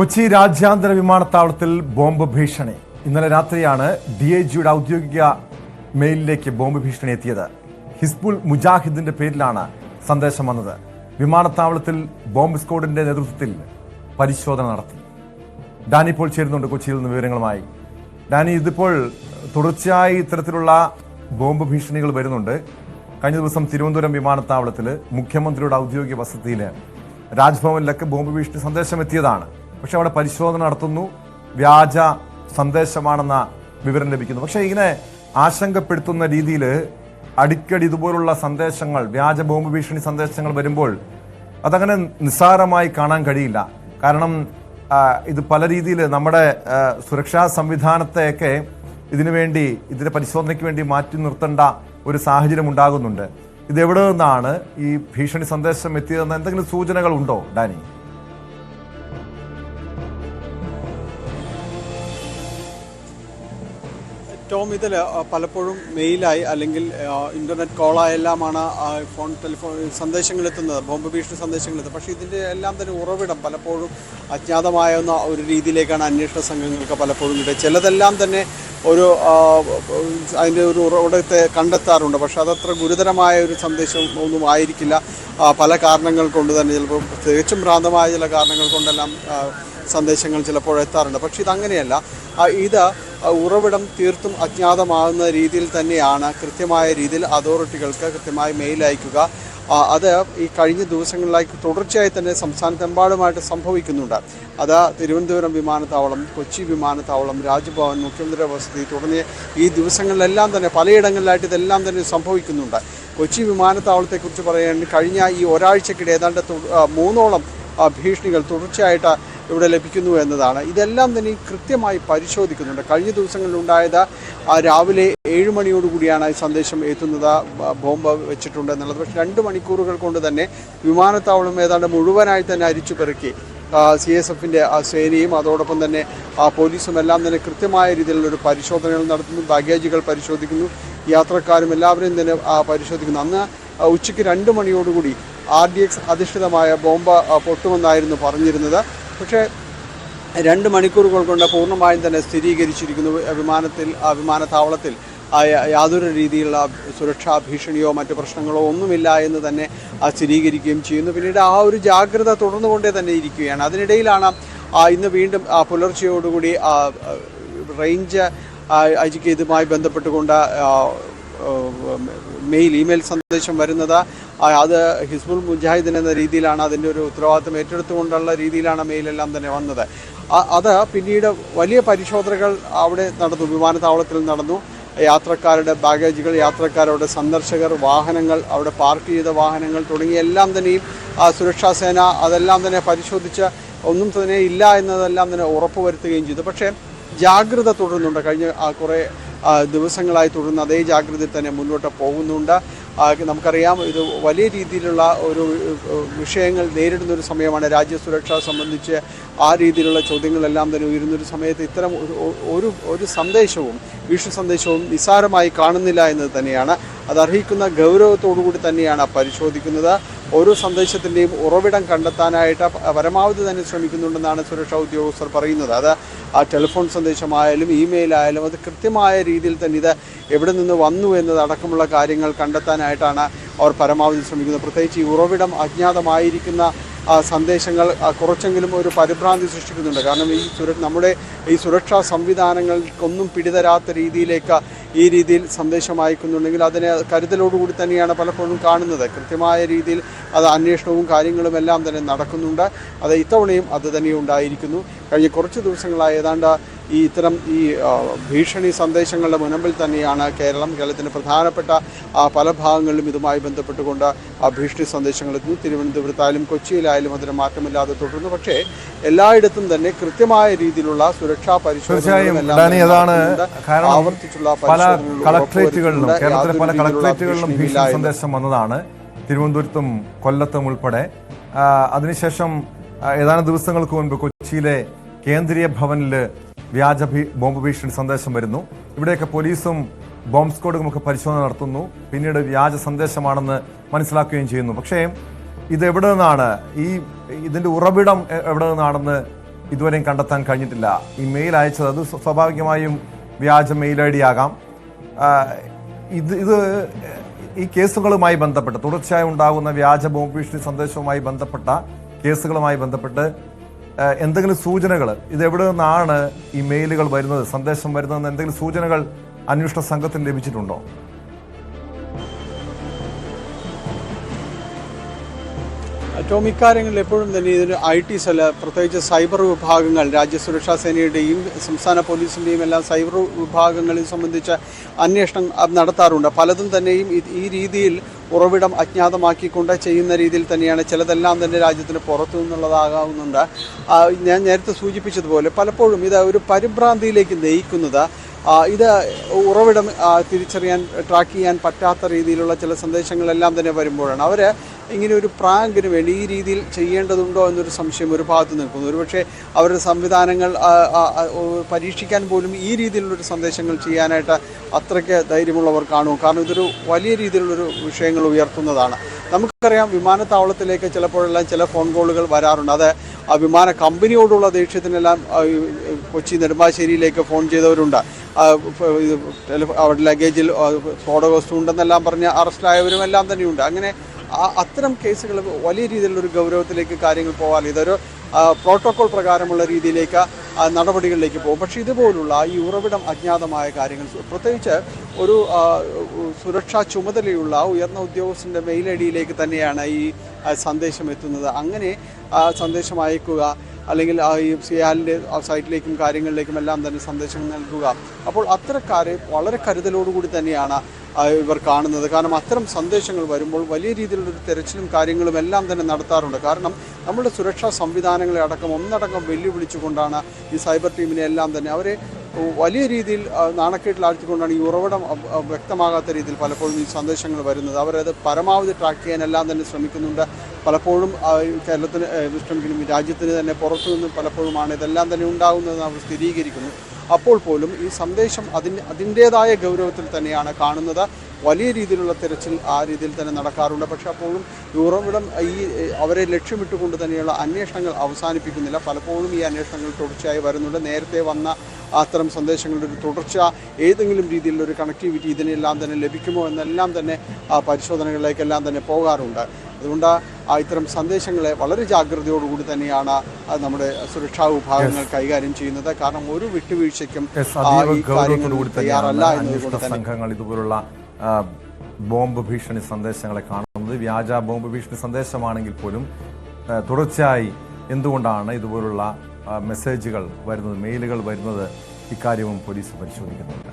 കൊച്ചി രാജ്യാന്തര വിമാനത്താവളത്തിൽ ബോംബ് ഭീഷണി. ഇന്നലെ രാത്രിയാണ് ഡി ഐ ജിയുടെ ഔദ്യോഗിക മെയിലിലേക്ക് ബോംബ് ഭീഷണി എത്തിയത്. ഹിസ്ബുൾ മുജാഹിദിന്റെ പേരിലാണ് സന്ദേശം വന്നത്. വിമാനത്താവളത്തിൽ ബോംബ് സ്ക്വാഡിന്റെ നേതൃത്വത്തിൽ പരിശോധന നടത്തി. ഡാനി ഇപ്പോൾ ചേരുന്നുണ്ട് കൊച്ചിയിൽ നിന്ന് വിവരങ്ങളുമായി. ഡാനി ഇതിപ്പോൾ തുടർച്ചയായി ഇത്തരത്തിലുള്ള ബോംബ് ഭീഷണികൾ വരുന്നുണ്ട്. കഴിഞ്ഞ ദിവസം തിരുവനന്തപുരം വിമാനത്താവളത്തിൽ മുഖ്യമന്ത്രിയുടെ ഔദ്യോഗിക വസതിയിൽ രാജ്ഭവനിലൊക്കെ ബോംബ് ഭീഷണി സന്ദേശം എത്തിയതാണ്. പക്ഷെ അവിടെ പരിശോധന നടത്തുന്നു. വ്യാജ സന്ദേശമാണെന്ന വിവരം ലഭിക്കുന്നു. പക്ഷേ ഇങ്ങനെ ആശങ്കപ്പെടുത്തുന്ന രീതിയിൽ അടിക്കടി ഇതുപോലുള്ള സന്ദേശങ്ങൾ വ്യാജ ബോംബ് ഭീഷണി സന്ദേശങ്ങൾ വരുമ്പോൾ അതങ്ങനെ നിസ്സാരമായി കാണാൻ കഴിയില്ല. കാരണം ഇത് പല രീതിയിൽ നമ്മുടെ സുരക്ഷാ സംവിധാനത്തെയൊക്കെ ഇതിനു വേണ്ടി ഇതിന്റെ പരിശോധനയ്ക്ക് വേണ്ടി മാറ്റി നിർത്തേണ്ട ഒരു സാഹചര്യം ഉണ്ടാകുന്നുണ്ട്. ഇതെവിടെ നിന്നാണ് ഈ ഭീഷണി സന്ദേശം എത്തിയതെന്ന് എന്തെങ്കിലും സൂചനകൾ ഉണ്ടോ ഡാനി? ടോം ഇതിൽ പലപ്പോഴും മെയിലായി അല്ലെങ്കിൽ ഇന്റർനെറ്റ് കോളായെല്ലാമാണ് ഫോൺ ടെലിഫോൺ സന്ദേശങ്ങൾ എത്തുന്നത് ബോംബ് ഭീഷണി സന്ദേശങ്ങൾ എത്തുന്നത് പക്ഷേ ഇതിന്റെ എല്ലാം തന്നെ ഉറവിടം പലപ്പോഴും അജ്ഞാതമായ ഒരു രീതിയിലേക്കാണ് അന്വേഷണ സംഘങ്ങൾക്ക് പലപ്പോഴും കിട്ടുക ചിലതെല്ലാം തന്നെ ഒരു അതിന്റെ ഒരു ഉറവിടത്തെ കണ്ടെത്താറുണ്ട്. പക്ഷേ അതത്ര ഗുരുതരമായ ഒരു സന്ദേശം ഒന്നും ആയിരിക്കില്ല. പല കാരണങ്ങൾ കൊണ്ട് തന്നെ ചിലപ്പോൾ തികച്ചും ഭ്രാന്തമായ ചില കാരണങ്ങൾ കൊണ്ടെല്ലാം സന്ദേശങ്ങൾ ചിലപ്പോൾ എത്താറുണ്ട്. പക്ഷേ ഇതങ്ങനെയല്ല. ഇത് ഉറവിടം തീർത്തും അജ്ഞാതമാകുന്ന രീതിയിൽ തന്നെയാണ് കൃത്യമായ രീതിയിൽ അതോറിറ്റികൾക്ക് കൃത്യമായി മെയിൽ അയക്കുക. അത് ഈ കഴിഞ്ഞ ദിവസങ്ങളിലായി തുടർച്ചയായി തന്നെ സംസ്ഥാനത്തെമ്പാടുമായിട്ട് സംഭവിക്കുന്നുണ്ട്. അത് തിരുവനന്തപുരം വിമാനത്താവളം കൊച്ചി വിമാനത്താവളം രാജ്ഭവൻ മുഖ്യമന്ത്രി വസതി തുടങ്ങിയ ഈ ദിവസങ്ങളിലെല്ലാം തന്നെ പലയിടങ്ങളിലായിട്ട് ഇതെല്ലാം തന്നെ സംഭവിക്കുന്നുണ്ട്. കൊച്ചി വിമാനത്താവളത്തെക്കുറിച്ച് പറയുകയാണെങ്കിൽ കഴിഞ്ഞ ഈ ഒരാഴ്ചക്കിടെ ഏതാണ്ട് മൂന്നോളം ഭീഷണികൾ തുടർച്ചയായിട്ട് ഇവിടെ ലഭിക്കുന്നു എന്നതാണ്. ഇതെല്ലാം തന്നെ കൃത്യമായി പരിശോധിക്കുന്നുണ്ട്. കഴിഞ്ഞ ദിവസങ്ങളിലുണ്ടായത് രാവിലെ ഏഴ് മണിയോടുകൂടിയാണ് ഈ സന്ദേശം എത്തുന്നത്. ബോംബ് വെച്ചിട്ടുണ്ട് എന്നുള്ളത്. പക്ഷേ രണ്ട് മണിക്കൂറുകൾ കൊണ്ട് തന്നെ വിമാനത്താവളം ഏതാണ്ട് മുഴുവനായി തന്നെ അരിച്ചു പെറുക്കി. സി എസ് എഫിന്റെ സേനയും അതോടൊപ്പം തന്നെ പോലീസും എല്ലാം തന്നെ കൃത്യമായ രീതിയിലുള്ളൊരു പരിശോധനകൾ നടത്തുന്നു. ബാഗേജുകൾ പരിശോധിക്കുന്നു. യാത്രക്കാരും എല്ലാവരെയും തന്നെ പരിശോധിക്കുന്നു. അന്ന് ഉച്ചയ്ക്ക് രണ്ട് മണിയോടുകൂടി ആർ ഡി എക്സ് അധിഷ്ഠിതമായ ബോംബ് പൊട്ടുമെന്നായിരുന്നു പറഞ്ഞിരുന്നത്. പക്ഷേ രണ്ട് മണിക്കൂറുകൾ കൊണ്ട് പൂർണമായും തന്നെ സ്ഥിരീകരിച്ചിരിക്കുന്നു വിമാനത്തിൽ വിമാനത്താവളത്തിൽ. യാതൊരു രീതിയിലുള്ള സുരക്ഷാ ഭീഷണിയോ മറ്റു പ്രശ്നങ്ങളോ ഒന്നുമില്ല എന്ന് തന്നെ സ്ഥിരീകരിക്കുകയും ചെയ്യുന്നു. പിന്നീട് ആ ഒരു ജാഗ്രത തുടർന്നുകൊണ്ടേ തന്നെ ഇരിക്കുകയാണ്. അതിനിടയിലാണ് ഇന്ന് വീണ്ടും പുലർച്ചെയോടുകൂടി റേഞ്ച് അജിക്ക് ഇതുമായി ബന്ധപ്പെട്ടുകൊണ്ട് മെയിൽ ഇമെയിൽ സന്ദേശം വരുന്നത്. അത് ഹിസ്ബുൾ മുജാഹിദിൻ എന്ന രീതിയിലാണ് അതിന്റെ ഒരു ഉത്തരവാദിത്തം ഏറ്റെടുത്തുകൊണ്ടുള്ള രീതിയിലാണ് മെയിലെല്ലാം തന്നെ വന്നത്. അത് പിന്നീട് വലിയ പരിശോധനകൾ അവിടെ നടന്നു വിമാനത്താവളത്തിൽ നടന്നു. യാത്രക്കാരുടെ ബാഗേജുകൾ യാത്രക്കാരുടെ സന്ദർശകർ വാഹനങ്ങൾ അവിടെ പാർക്ക് ചെയ്ത വാഹനങ്ങൾ തുടങ്ങിയ എല്ലാം തന്നെയും സുരക്ഷാ സേന അതെല്ലാം തന്നെ പരിശോധിച്ച് ഒന്നും തന്നെ ഇല്ല എന്നതെല്ലാം തന്നെ ഉറപ്പുവരുത്തുകയും ചെയ്തു. പക്ഷേ ജാഗ്രത തുടരുന്നുണ്ട്. കഴിഞ്ഞ കുറേ ദിവസങ്ങളായി തുടർന്ന് അതേ ജാഗ്രതയിൽ തന്നെ മുന്നോട്ട് പോകുന്നുണ്ട്. നമുക്കറിയാം ഇത് വലിയ രീതിയിലുള്ള ഒരു വിഷയങ്ങൾ നേരിടുന്ന ഒരു സമയമാണ് രാജ്യസുരക്ഷ സംബന്ധിച്ച് ആ രീതിയിലുള്ള ചോദ്യങ്ങളെല്ലാം തന്നെ ഉയരുന്നൊരു സമയത്ത് ഇത്തരം ഒരു- ഒരു സന്ദേശവും വിഷു സന്ദേശവും നിസ്സാരമായി കാണുന്നില്ല എന്നത് തന്നെയാണ്. അത് അർഹിക്കുന്ന ഗൗരവത്തോടു കൂടി തന്നെയാണ് പരിശോധിക്കുന്നത്. ഓരോ സന്ദേശത്തിന്റെയും ഉറവിടം കണ്ടെത്താനായിട്ട് പരമാവധി തന്നെ ശ്രമിക്കുന്നുണ്ടെന്നാണ് സുരക്ഷാ ഉദ്യോഗസ്ഥർ പറയുന്നത്. അത് ആ ടെലിഫോൺ സന്ദേശമായാലും ഇമെയിൽ ആയാലും അത് കൃത്യമായ രീതിയിൽ തന്നെ ഇത് എവിടെ നിന്ന് വന്നു എന്നതടക്കമുള്ള കാര്യങ്ങൾ കണ്ടെത്താനായിട്ടാണ് അവർ പരമാവധി ശ്രമിക്കുന്നത്. പ്രത്യേകിച്ച് ഈ ഉറവിടം അജ്ഞാതമായിരിക്കുന്ന സന്ദേശങ്ങൾ കുറച്ചെങ്കിലും ഒരു പരിഭ്രാന്തി സൃഷ്ടിക്കുന്നുണ്ട്. കാരണം ഈ സുര നമ്മുടെ ഈ സുരക്ഷാ സംവിധാനങ്ങൾക്കൊന്നും പിടിതരാത്ത രീതിയിലേക്ക് ഈ രീതിയിൽ സന്ദേശം അയക്കുന്നുണ്ടെങ്കിൽ അതിനെ കരുതലോടുകൂടി തന്നെയാണ് പലപ്പോഴും കാണുന്നത്. കൃത്യമായ രീതിയിൽ അത് അന്വേഷണവും കാര്യങ്ങളും എല്ലാം തന്നെ നടക്കുന്നുണ്ട്. അത് ഇത്തവണയും അത് തന്നെ ഉണ്ടായിരിക്കുന്നു. കഴിഞ്ഞ കുറച്ച് ദിവസങ്ങളായി ഏതാണ്ട് ഈ ഇത്തരം ഈ ഭീഷണി സന്ദേശങ്ങളുടെ മുനമ്പിൽ തന്നെയാണ് കേരളം. കേരളത്തിന്റെ പ്രധാനപ്പെട്ട പല ഭാഗങ്ങളിലും ഇതുമായി ബന്ധപ്പെട്ടുകൊണ്ട് ആ ഭീഷണി സന്ദേശങ്ങൾ എത്തുന്നു. തിരുവനന്തപുരത്തായാലും കൊച്ചിയിലായാലും അതിന് മാറ്റമില്ലാതെ തുടരുന്നു. പക്ഷേ എല്ലായിടത്തും തന്നെ കൃത്യമായ രീതിയിലുള്ള സുരക്ഷാ പരിശോധന ആവർത്തിച്ചുള്ള പല കളക്ട്രേറ്റുകളിലും കേരളത്തിലെ പല കളക്ട്രേറ്റുകളിലും ഭീഷണി സന്ദേശം വന്നതാണ്. തിരുവനന്തപുരത്തും കൊല്ലത്തും ഉൾപ്പെടെ. അതിനുശേഷം ഏതാനും ദിവസങ്ങൾക്ക് മുൻപ് കൊച്ചിയിലെ കേന്ദ്രീയ ഭവനിൽ വ്യാജ ബോംബ് ഭീഷണി സന്ദേശം വരുന്നു. ഇവിടെയൊക്കെ പോലീസും ബോംബ് സ്ക്വാഡും ഒക്കെ പരിശോധന നടത്തുന്നു. പിന്നീട് വ്യാജ സന്ദേശമാണെന്ന് മനസ്സിലാക്കുകയും ചെയ്യുന്നു. പക്ഷേ ഇത് എവിടെ നിന്നാണ്? ഈ ഇതിന്റെ ഉറവിടം എവിടെ നിന്നാണെന്ന് ഇതുവരെയും കണ്ടെത്താൻ കഴിഞ്ഞിട്ടില്ല. ഈ മെയിൽ അയച്ചത് അത് സ്വാഭാവികമായും വ്യാജ മെയിൽ ഐ ഡി ആകാം. ഇത് ഇത് ഈ കേസുകളുമായി ബന്ധപ്പെട്ട് തുടർച്ചയായി ഉണ്ടാകുന്ന വ്യാജ ബോംബ് ഭീഷണി സന്ദേശവുമായി ബന്ധപ്പെട്ട കേസുകളുമായി ബന്ധപ്പെട്ട് എന്തെങ്കിലും സൂചനകൾ ഇത് എവിടെ നിന്നാണ് ഈ മെയിലുകൾ വരുന്നത് സന്ദേശം വരുന്നതെന്ന് എന്തെങ്കിലും സൂചനകൾ അന്വേഷണ സംഘത്തിന് ലഭിച്ചിട്ടുണ്ടോ? ടോം ഇക്കാര്യങ്ങളിൽ എപ്പോഴും തന്നെ ഇതിന് ഐ ടി സെൽ പ്രത്യേകിച്ച് സൈബർ വിഭാഗങ്ങൾ രാജ്യസുരക്ഷാ സേനയുടെയും സംസ്ഥാന പോലീസിന്റെയും എല്ലാം സൈബർ വിഭാഗങ്ങളെ സംബന്ധിച്ച അന്വേഷണം നടത്താറുണ്ട്. പലതും തന്നെയും ഈ രീതിയിൽ ഉറവിടം അജ്ഞാതമാക്കിക്കൊണ്ട് ചെയ്യുന്ന രീതിയിൽ തന്നെയാണ് ചിലതെല്ലാം തന്നെ രാജ്യത്തിന് പുറത്തു നിന്നുള്ളതാകാവുന്നുണ്ട്. ഞാൻ നേരത്തെ സൂചിപ്പിച്ചതുപോലെ പലപ്പോഴും ഇത് ഒരു പരിഭ്രാന്തിയിലേക്ക് നയിക്കുന്നത് ഇത് ഉറവിടം തിരിച്ചറിയാൻ ട്രാക്ക് ചെയ്യാൻ പറ്റാത്ത രീതിയിലുള്ള ചില സന്ദേശങ്ങളെല്ലാം തന്നെ വരുമ്പോഴാണ്. അവർ ഇങ്ങനെ ഒരു പ്രാങ്കിന് വേണ്ടി ഈ രീതിയിൽ ചെയ്യേണ്ടതുണ്ടോ എന്നൊരു സംശയം ഒരു ഭാഗത്ത് നിൽക്കുന്നു. ഒരുപക്ഷെ അവരുടെ സംവിധാനങ്ങൾ പരീക്ഷിക്കാൻ പോലും ഈ രീതിയിലുള്ളൊരു സന്ദേശങ്ങൾ ചെയ്യാനായിട്ട് അത്രയ്ക്ക് ധൈര്യമുള്ളവർ കാണും. കാരണം ഇതൊരു വലിയ രീതിയിലുള്ളൊരു വിഷയങ്ങൾ ഉയർത്തുന്നതാണ്. നമുക്കറിയാം വിമാനത്താവളത്തിലേക്ക് ചിലപ്പോഴെല്ലാം ചില ഫോൺ കോളുകൾ വരാറുണ്ട്. അത് ആ വിമാന കമ്പനിയോടുള്ള ദേഷ്യത്തിനെല്ലാം കൊച്ചി നെടുമ്പാശ്ശേരിയിലേക്ക് ഫോൺ ചെയ്തവരുണ്ട്. അവരുടെ ലഗേജിൽ സ്ഫോടക വസ്തു ഉണ്ടെന്നെല്ലാം പറഞ്ഞ് അറസ്റ്റിലായവരും എല്ലാം തന്നെയുണ്ട്. അങ്ങനെ അത്തരം കേസുകൾ വലിയ രീതിയിലുള്ള ഒരു ഗൗരവത്തിലേക്ക് കാര്യങ്ങൾ പോകാൻ ഇതൊരു പ്രോട്ടോകോൾ പ്രകാരമുള്ള രീതിയിലേക്ക് നടപടികളിലേക്ക് പോകും. പക്ഷേ ഇതുപോലുള്ള ഈ ഉറവിടം അജ്ഞാതമായ കാര്യങ്ങൾ പ്രത്യേകിച്ച് ഒരു സുരക്ഷാ ചുമതലയുള്ള ഉയർന്ന ഉദ്യോഗസ്ഥന്റെ ഡിയിലേക്ക് തന്നെയാണ് ഈ സന്ദേശം എത്തുന്നത്. അങ്ങനെ സന്ദേശം അയക്കുക അല്ലെങ്കിൽ ഈ സിയാലിന്റെ സൈറ്റിലേക്കും കാര്യങ്ങളിലേക്കും എല്ലാം തന്നെ സന്ദേശം നൽകുക. അപ്പോൾ അത്തരക്കാരെ വളരെ കരുതലോടുകൂടി തന്നെയാണ് ഇവർ കാണുന്നത്. കാരണം അത്തരം സന്ദേശങ്ങൾ വരുമ്പോൾ വലിയ രീതിയിലുള്ളൊരു തെരച്ചിലും കാര്യങ്ങളും എല്ലാം തന്നെ നടത്താറുണ്ട്. കാരണം നമ്മുടെ സുരക്ഷാ സംവിധാനങ്ങളെ അടക്കം ഒന്നടങ്കം വെല്ലുവിളിച്ചുകൊണ്ടാണ് ഈ സൈബർ ടീമിനെ എല്ലാം തന്നെ അവരെ വലിയ രീതിയിൽ നാണക്കേട്ടിലാഴ്ത്തിക്കൊണ്ടാണ് ഈ ഉറവിടം വ്യക്തമാകാത്ത രീതിയിൽ പലപ്പോഴും ഈ സന്ദേശങ്ങൾ വരുന്നത്. അവരത് പരമാവധി ട്രാക്ക് ചെയ്യാനെല്ലാം തന്നെ ശ്രമിക്കുന്നുണ്ട്. പലപ്പോഴും കേരളത്തിന് ഏ, രാജ്യത്തിന് തന്നെ പുറത്തു നിന്നും പലപ്പോഴുമാണ് ഇതെല്ലാം തന്നെ ഉണ്ടാകുന്നതെന്ന് അവർ സ്ഥിരീകരിക്കുന്നു. അപ്പോൾ പോലും ഈ സന്ദേശം അതിന് അതിന്റേതായ ഗൗരവത്തിൽ തന്നെയാണ് കാണുന്നത്. വലിയ രീതിയിലുള്ള തിരച്ചിൽ ആ രീതിയിൽ തന്നെ നടക്കാറുണ്ട്. പക്ഷേ അപ്പോഴും ഉറവിടം ഈ അവരെ ലക്ഷ്യമിട്ടുകൊണ്ട് തന്നെയുള്ള അന്വേഷണങ്ങൾ അവസാനിപ്പിക്കുന്നില്ല. പലപ്പോഴും ഈ അന്വേഷണങ്ങൾ തുടർച്ചയായി വരുന്നുണ്ട്. നേരത്തെ വന്ന അത്തരം സന്ദേശങ്ങളുടെ ഒരു തുടർച്ച ഏതെങ്കിലും രീതിയിലുള്ള ഒരു കണക്ടിവിറ്റി ഇതിനെല്ലാം തന്നെ ലഭിക്കുമോ എന്നെല്ലാം തന്നെ ആ പരിശോധനകളിലേക്കെല്ലാം തന്നെ പോകാറുണ്ട്. അതുകൊണ്ട് ഇത്തരം സന്ദേശങ്ങളെ വളരെ ജാഗ്രതയോടുകൂടി തന്നെയാണ് നമ്മുടെ സുരക്ഷാ വിഭാഗങ്ങൾ കൈകാര്യം ചെയ്യുന്നത്. കാരണം ഒരു വിട്ടുവീഴ്ചയ്ക്കും ഈ കാര്യങ്ങൾ തയ്യാറല്ല എന്നതുകൊണ്ട് സംഘങ്ങൾ ഇതുപോലുള്ള ബോംബ് ഭീഷണി സന്ദേശങ്ങളെ കാണുന്നത്. വ്യാജ ബോംബ് ഭീഷണി സന്ദേശമാണെങ്കിൽ പോലും തുടർച്ചയായി എന്തുകൊണ്ടാണ് ഇതുപോലുള്ള മെസ്സേജുകൾ വരുന്നത് മെയിലുകൾ വരുന്നത് ഇക്കാര്യവും പോലീസ് പരിശോധിക്കുന്നുണ്ട്.